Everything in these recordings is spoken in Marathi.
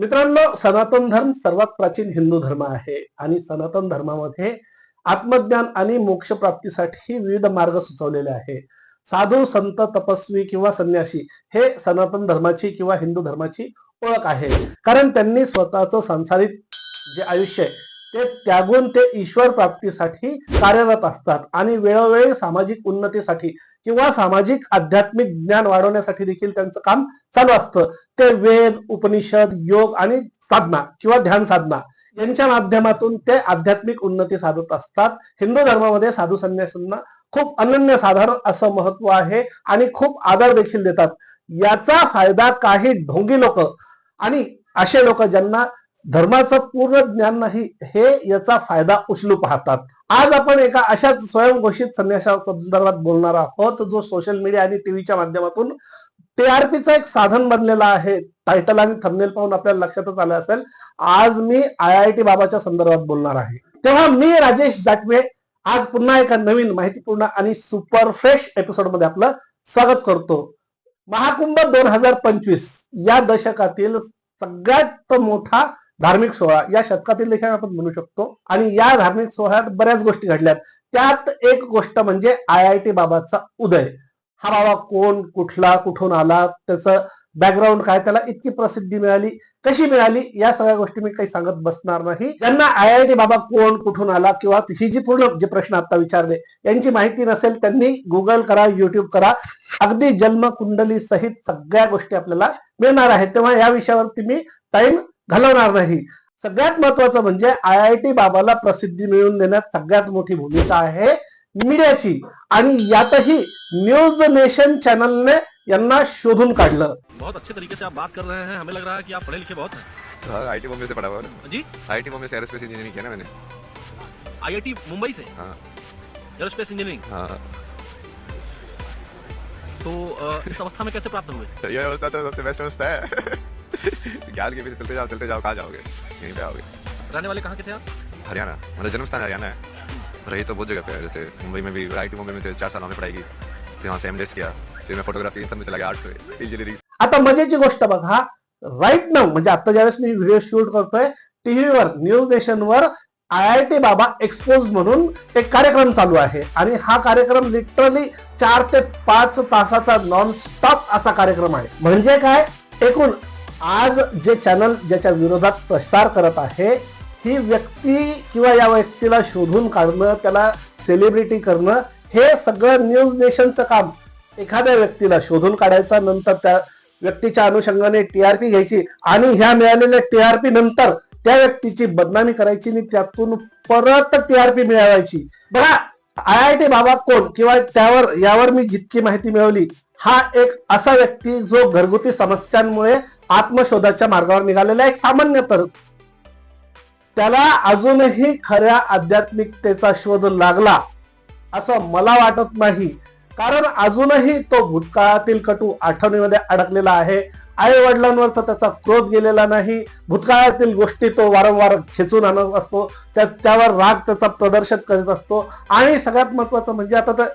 मित्रांनो सनातन धर्म सर्वात प्राचीन हिंदू धर्म आहे आणि सनातन धर्मामध्ये आत्मज्ञान आणि मोक्ष प्राप्तीसाठी विविध मार्ग सुचवलेले आहे. साधू संत तपस्वी किंवा संन्यासी हे सनातन धर्माची किंवा हिंदू धर्माची ओळख आहे. कारण त्यांनी स्वतःचं सांसारिक जे आयुष्य आहे ते त्यागून ते ईश्वर प्राप्तीसाठी कार्यरत असतात. आणि वेळोवेळी सामाजिक उन्नतीसाठी किंवा सामाजिक आध्यात्मिक ज्ञान वाढवण्यासाठी देखील त्यांचं काम चालू असतं. ते वेद उपनिषद योग आणि साधना किंवा ध्यान साधना यांच्या माध्यमातून ते आध्यात्मिक उन्नती साधत असतात. हिंदू धर्मामध्ये साधू संन्यासांना खूप अनन्य साधारण असं महत्त्व आहे आणि खूप आदर देखील देतात. याचा फायदा काही ढोंगी लोक आणि असे लोक ज्यांना धर्माचं पूर्ण ज्ञान नाही हे याचा फायदा उचलू पाहतात. आज आपण एका अशाच स्वयंघोषित संन्यासा संदर्भात बोलणार आहोत जो सोशल मीडिया आणि टीव्हीच्या माध्यमातून टीआरपीचं एक साधन बनलेलं आहे. टायटल आणि थंबनेल पाहून आपल्याला लक्षातच आलं असेल. आज मी आय आय टी बाबाच्या संदर्भात बोलणार आहे. तेव्हा मी राजेश जाटवे आज पुन्हा एका नवीन माहितीपूर्ण आणि सुपर फ्रेश एपिसोडमध्ये आपलं स्वागत करतो. महाकुंभ दोन हजार पंचवीस या दशकातील सगळ्यात मोठा धार्मिक सोहळा या शतकातील देखील आपण म्हणू शकतो. आणि या धार्मिक सोहळ्यात बऱ्याच गोष्टी घडल्यात. त्यात एक गोष्ट म्हणजे आय आय टी बाबाचा उदय. हा बाबा कोण कुठला कुठून आला त्याचं बॅकग्राऊंड काय त्याला इतकी प्रसिद्धी मिळाली कशी मिळाली या सगळ्या गोष्टी मी काही सांगत बसणार नाही. ज्यांना आय आय टी बाबा कोण कुठून आला किंवा ही जी पूर्ण जे प्रश्न आता विचारले यांची माहिती नसेल त्यांनी गुगल करा युट्यूब करा. अगदी जन्म कुंडली सहित सगळ्या गोष्टी आपल्याला मिळणार आहेत. तेव्हा या विषयावरती मी टाइम घालवणार नाही. सगळ्यात महत्वाचं म्हणजे आय आय टी बाबाला प्रसिद्धी मिळवून देण्यात सगळ्यात मोठी भूमिका आहे मीडियाची. आणि यातही न्यूज नेशन चॅनलने यांना शोधून काढलं. बहुत अच्छे तरीके से आप बात कर रहे हैं हमें लग रहा है कि आप पढ़े लिखे बहुत हैं। हाँ आई टी बॉम्बे से पढ़ा हुआ है जी? आई टी बॉम्बे से एरोस्पेस इंजीनियरिंग किया ना मैंने। आईआईटी मुंबई से? हाँ। Aerospace engineering? हाँ। तो इस अवस्था में कैसे प्राप्त हुए? तो ये अवस्था तो सबसे बेस्ट अवस्था है। ज्ञान के पीछे चलते जाओ चलते जाओ कहाँ जाओगे? यहीं पे आओगे। रहने वाले कहाँ के थे आप? हरियाणा मेरा जन्म स्थान हरियाणा है। रही तो बहुत जगह पे है जैसे मुंबई में भी आई टी बॉम्बे में चार साल हमने पढ़ाई की। फिर वहाँ से एम किया। फिर मैं फोटोग्राफी इन सब में चला गया आर्ट्स से इंजीनियरिंग आता मजेची गोष्ट बघा राईट नाव म्हणजे आता ज्यावेळेस मी व्हिडिओ शूट करतोय टीव्हीवर news नेशनवर I I T Baba expose म्हणून एक कार्यक्रम चालू आहे. आणि हा कार्यक्रम लिटरली चार ते पाच तासाचा नॉन स्टॉप असा कार्यक्रम आहे. म्हणजे काय? एकूण आज जे चॅनल ज्याच्या विरोधात प्रसार करत आहे ही व्यक्ती किंवा या व्यक्तीला शोधून काढणं त्याला सेलिब्रिटी करणं हे सगळं न्यूज नेशनचं काम. एखाद्या व्यक्तीला शोधून काढायचा नंतर त्या व्यक्तीच्या अनुषंगाने टीआरपी घ्यायची आणि ह्या मिळालेल्या टीआरपी नंतर त्या व्यक्तीची बदनामी करायची आणि त्यातून परत टीआरपी मिळवायची. बघा आय आय टी बाबा कोण किंवा त्यावर यावर मी जितकी माहिती मिळवली हा एक असा व्यक्ती जो घरगुती समस्यांमुळे आत्मशोधाच्या मार्गावर निघालेला एक सामान्य तर त्याला अजूनही खऱ्या आध्यात्मिकतेचा शोध लागला असं मला वाटत नाही. कारण अजूनही तो भूतकाळातील कटू आठवणीमध्ये अडकलेला आहे. आई वडिलांवरचा त्याचा क्रोध गेलेला नाही. भूतकाळातील गोष्टी तो वारंवार खेचून आणत असतो. त्या त्यावर राग त्याचा प्रदर्शन करीत असतो. आणि सगळ्यात महत्वाचं म्हणजे आता तर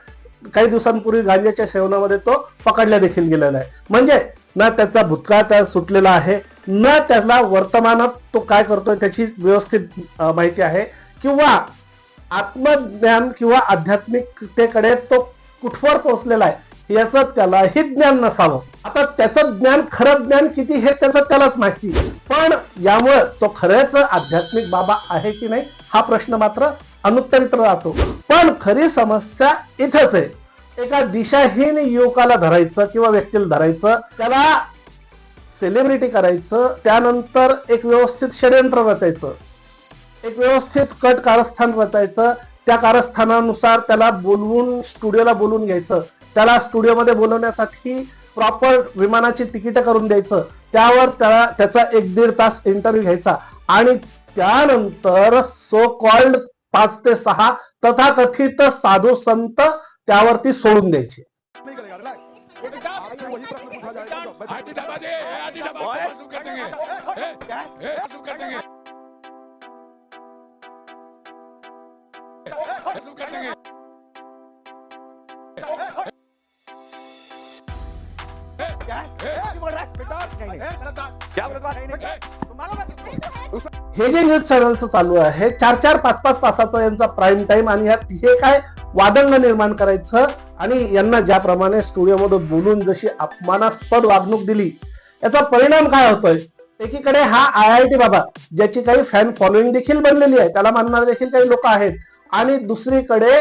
काही दिवसांपूर्वी गांजाच्या सेवनामध्ये तो पकडल्या देखील गेलेला आहे. म्हणजे ना त्याचा भूतकाळ त्या सुटलेला आहे न त्याला वर्तमानात तो काय करतोय त्याची व्यवस्थित माहिती आहे. किंवा आत्मज्ञान किंवा आध्यात्मिकतेकडे तो कुठवर पोहोचलेला आहे याचं त्यालाही ज्ञान नसावं. आता त्याचं ज्ञान खरं ज्ञान किती हे त्याचं त्यालाच माहिती. पण यामुळे तो खरंच आध्यात्मिक बाबा आहे की नाही हा प्रश्न मात्र अनुत्तरित राहतो. पण खरी समस्या इथंच आहे. एका दिशाहीन युवकाला धरायचं किंवा व्यक्तीला धरायचं त्याला सेलिब्रिटी करायचं त्यानंतर एक व्यवस्थित षडयंत्र रचायचं. एक व्यवस्थित कट कारस्थान रचायचं. त्या कारस्थानानुसार त्याला बोलवून स्टुडिओला बोलवून घ्यायचं. त्याला स्टुडिओमध्ये बोलवण्यासाठी प्रॉपर विमानाची तिकीट करून द्यायचं. त्यावर त्याला त्याचा एक दीड तास इंटरव्ह्यू घ्यायचा. आणि त्यानंतर सो कॉल्ड पाच ते सहा तथाकथित साधू संत त्यावरती सोडून द्यायची. हे जे न्यूज चॅनलचं चालू आहे चार चार पाच पाच तासाचं यांचा प्राईम टाइम आणि ह्यात हे काय वादंग निर्माण करायचं आणि यांना ज्याप्रमाणे स्टुडिओमध्ये बोलून जशी अपमानास्पद वागणूक दिली याचा परिणाम काय होतोय? एकीकडे हा आय आय टी बाबा ज्याची काही फॅन फॉलोईंग देखील बनलेली आहे त्याला मानणारे देखील काही लोक आहेत. आणि दुसरीकडे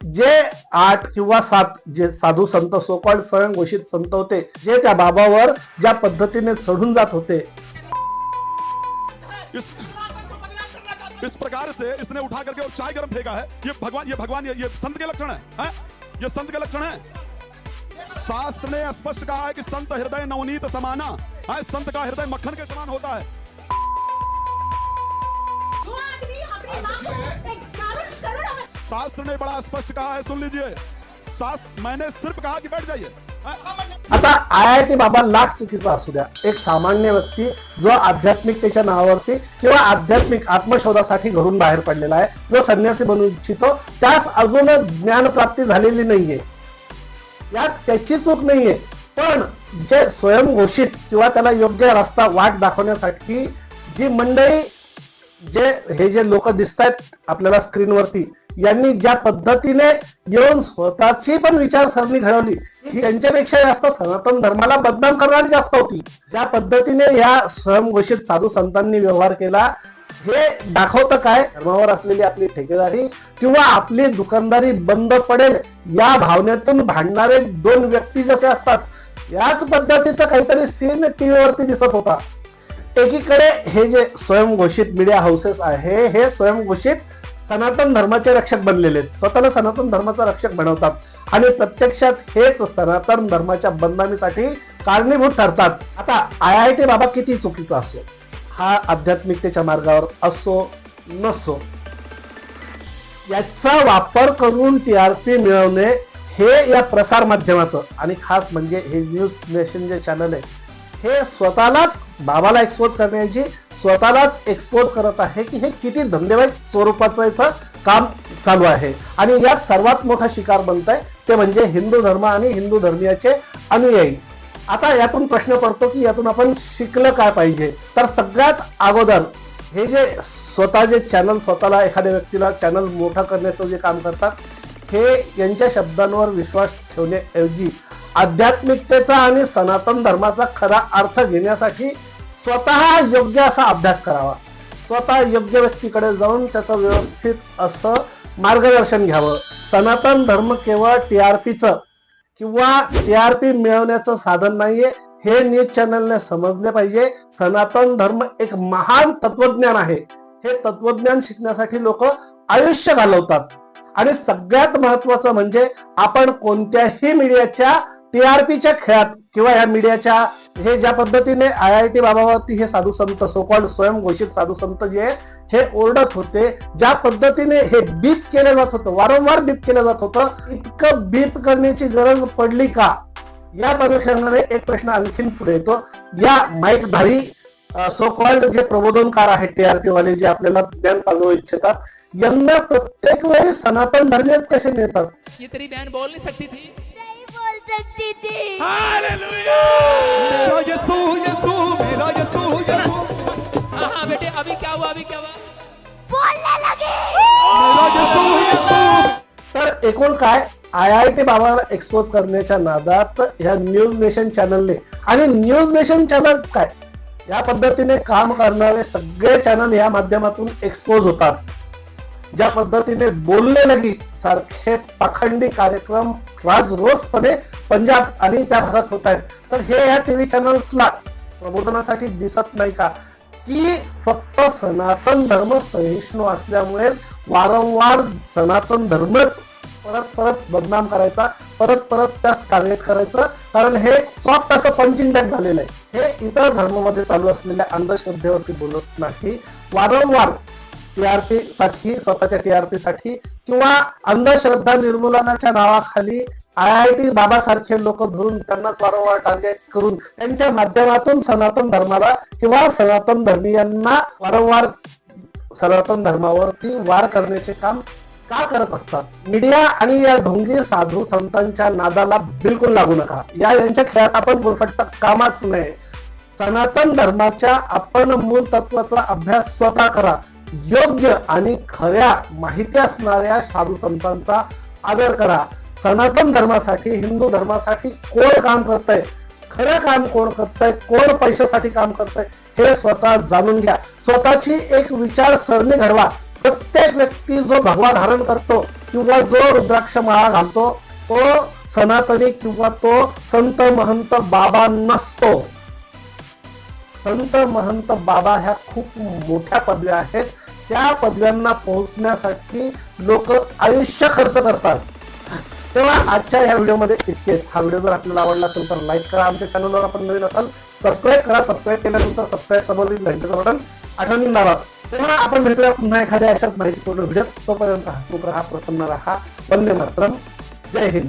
जे आठ किंवा सात जे साधू संत सोकॉल्ड स्वयंघोषित संत होते जे त्या बाबावर ज्या पद्धतीने चढून जात होते. इस प्रकार से इसने उठा करके और चाय गर्म फेंका है। ये भगवान ये भगवान ये, ये संत के लक्षण है, हैं? ये संत के लक्षण है? शास्त्र ने स्पष्ट कहा है कि संत हृदय नवनीत समाना है? संत का हृदय मक्खन के समान होता है। करोड़ शास्त्र ने बड़ा स्पष्ट कहा है सुन लीजिए। शास्त्र मैंने सिर्फ़ कहा कि बैठ जाइए। हैं? आता आय आय टी बाबा लाख चुकीचा असू द्या. एक सामान्य व्यक्ती जो आध्यात्मिकतेच्या नावावरती किंवा आध्यात्मिक आत्मशोधासाठी घरून बाहेर पडलेला आहे जो संन्यासी बनू इच्छितो त्यास अजून ज्ञान प्राप्ती झालेली नाहीये. यात त्याची चूक नाहीये. पण जे स्वयंघोषित किंवा त्याला योग्य रस्ता वाट दाखवण्यासाठी जी मंडळी जे हे जे लोक दिसत आहेत आपल्याला स्क्रीनवरती यांनी ज्या पद्धतीने येऊन स्वतःची पण विचारसरणी घडवली ही त्यांच्यापेक्षा जास्त सनातन धर्माला बदनाम करणारी जास्त होती. ज्या पद्धतीने या स्वयंघोषित साधू संतांनी व्यवहार केला हे दाखवतं काय? धर्मावर असलेली आपली ठेकेदारी किंवा आपली दुकानदारी बंद पडेल या भावनेतून भांडणारे दोन व्यक्ती जसे असतात याच पद्धतीचं काहीतरी सीन टीव्हीवरती दिसत होता. एकीकडे हे जे स्वयंघोषित मीडिया हाऊसेस आहे हे स्वयंघोषित सनातन धर्माचे रक्षक बनलेले आहेत. स्वतःला सनातन धर्माचा रक्षक बनवतात. आणि प्रत्यक्षात हेच सनातन धर्माच्या बदनामीसाठी कारणीभूत ठरतात. आता आय आय टी बाबा किती चुकीचा असो हा आध्यात्मिकतेच्या मार्गावर असो नसो याचा वापर करून टी आर पी मिळवणे हे या प्रसार माध्यमाचं. आणि खास म्हणजे हे न्यूज नेशन जे चॅनल आहे हे स्वतःलाच बाबाला एक्सपोज करण्याची स्वतःलाच एक्सपोज करत आहे की हे किती धंदेवाईक स्वरूपाचं इथं काम चालू आहे. आणि यात सर्वात मोठा शिकार बनत आहे ते म्हणजे हिंदू धर्म आणि हिंदू धर्मीयाचे अनुयायी. आता यातून प्रश्न पडतो की यातून आपण शिकलं काय पाहिजे? तर सगळ्यात अगोदर हे जे स्वतः जे चॅनल स्वतःला एखाद्या व्यक्तीला चॅनल मोठा करण्याचं जे काम करतात हे यांच्या शब्दांवर विश्वास ठेवण्याऐवजी आध्यात्मिकतेचा आणि सनातन धर्माचा खरा अर्थ घेण्यासाठी स्वतः योग्य असा अभ्यास करावा. स्वतः योग्य व्यक्तीकडे जाऊन त्याचं व्यवस्थित असं मार्गदर्शन घ्यावं. सनातन धर्म केवळ टी आर पीचं किंवा टी आर पी मिळवण्याचं साधन नाहीये. हे न्यूज चॅनलने समजले पाहिजे. सनातन धर्म एक महान तत्वज्ञान आहे. हे तत्वज्ञान शिकण्यासाठी लोक आयुष्य घालवतात. आणि सगळ्यात महत्वाचं म्हणजे आपण कोणत्याही मीडियाच्या टी आर पीच्या खेळात किंवा या मीडियाच्या हे ज्या पद्धतीने आय आय टी बाबावरती हे साधू संत सोकॉल्ड स्वयंघोषित साधू संत जे आहे, हे ओरडत होते ज्या पद्धतीने हे बीप केलं जात होतं वारंवार बीप केलं जात होतं इतकं बीप करण्याची गरज पडली का? याच अनुषंगाने एक प्रश्न आणखीन पुढे येतो. या माईकधारी सोकॉल्ड जे प्रबोधनकार आहेत टीआरपी वाले जे आपल्याला ज्ञान पाजवू इच्छितात यांना प्रत्येक वेळी सनातन धर्मीयच कसे मिळतात सकती थी नहीं बोल सकती थी मेरा यसू यसू मेरा यसू यसू हाँ हाँ बेटे अभी क्या हुआ अभी क्या हुआ? बोलने लगी। मेरा यसू यसू तर एकूण काय? आय आय टी बाबाला एक्सपोज करण्याच्या नादात ह्या न्यूज नेशन चॅनलने आणि न्यूज नेशन चॅनल काय? या पद्धतीने काम करणारे सगळे चॅनल या माध्यमातून एक्सपोज होतात. ज्या पद्धतीने बोलले लगी सारखे पाखंडी कार्यक्रम राज रोजपणे पंजाब आणि त्या भागात होत आहेत. तर हे या टीव्ही चॅनल्सला प्रबोधनासाठी दिसत नाही का? की फक्त सनातन धर्म सहिष्णू असल्यामुळे वारंवार सनातन धर्मच परत परत बदनाम करायचा परत परत त्यास टार्गेट करायचं. कारण हे सॉफ्ट असं पंचिंग बॅग झालेलं आहे. हे इतर धर्मामध्ये चालू असलेल्या अंधश्रद्धेवरती बोलत नाही. वारंवार टीआरपी साठी स्वतःच्या टीआरपी साठी किंवा अंधश्रद्धा निर्मूलनाच्या नावाखाली आय आय टी बाबासारखे लोक धरून त्यांनाच वारंवार टार्गेट करून त्यांच्या माध्यमातून सनातन धर्माला किंवा सनातन धर्मीयांना वारंवार सनातन धर्मावरती वार करण्याचे काम का करत असतात? मीडिया आणि या ढोंगी साधू संतांच्या नादाला बिलकुल लागू नका. या यांच्या खेळात आपण बुरफट्ट कामाच नये सनातन धर्माच्या आपण मूल तत्वाचा अभ्यास स्वतः करा. योग्य आणि खऱ्या माहिती असणाऱ्या साधू संतांचा आदर करा. सनातन धर्मासाठी हिंदू धर्मासाठी कोण काम करतंय? खरं काम कोण करतंय? कोण पैशासाठी काम करतंय? हे स्वतः जाणून घ्या. स्वतःची एक विचारसरणी घडवा. प्रत्येक व्यक्ती जो भगवा धारण करतो किंवा जो रुद्राक्ष माळा घालतो तो सनातनी किंवा तो संत महंत बाबा नसतो. संत महंत बाबा ह्या खूप मोठ्या पदव्या आहेत. त्या पदव्यांना पोहोचण्यासाठी लोक आयुष्य खर्च करतात. तेव्हा आजच्या ह्या व्हिडिओमध्ये इतकेच. हा व्हिडिओ जर आपल्याला आवडला असेल तर लाईक करा. आमच्या चॅनलवर आपण नवीन असाल सबस्क्राईब करा. सबस्क्राईब केल्यानंतर सबस्क्राईब समोर घंटेचं बटन आठवणी लावा तेव्हा आपण भेटूया पुन्हा एखाद्या अशाच माहितीपूर्ण व्हिडिओ तोपर्यंत हसमुख राहा प्रसन्न राहा. वंदे मातरम. जय हिंद.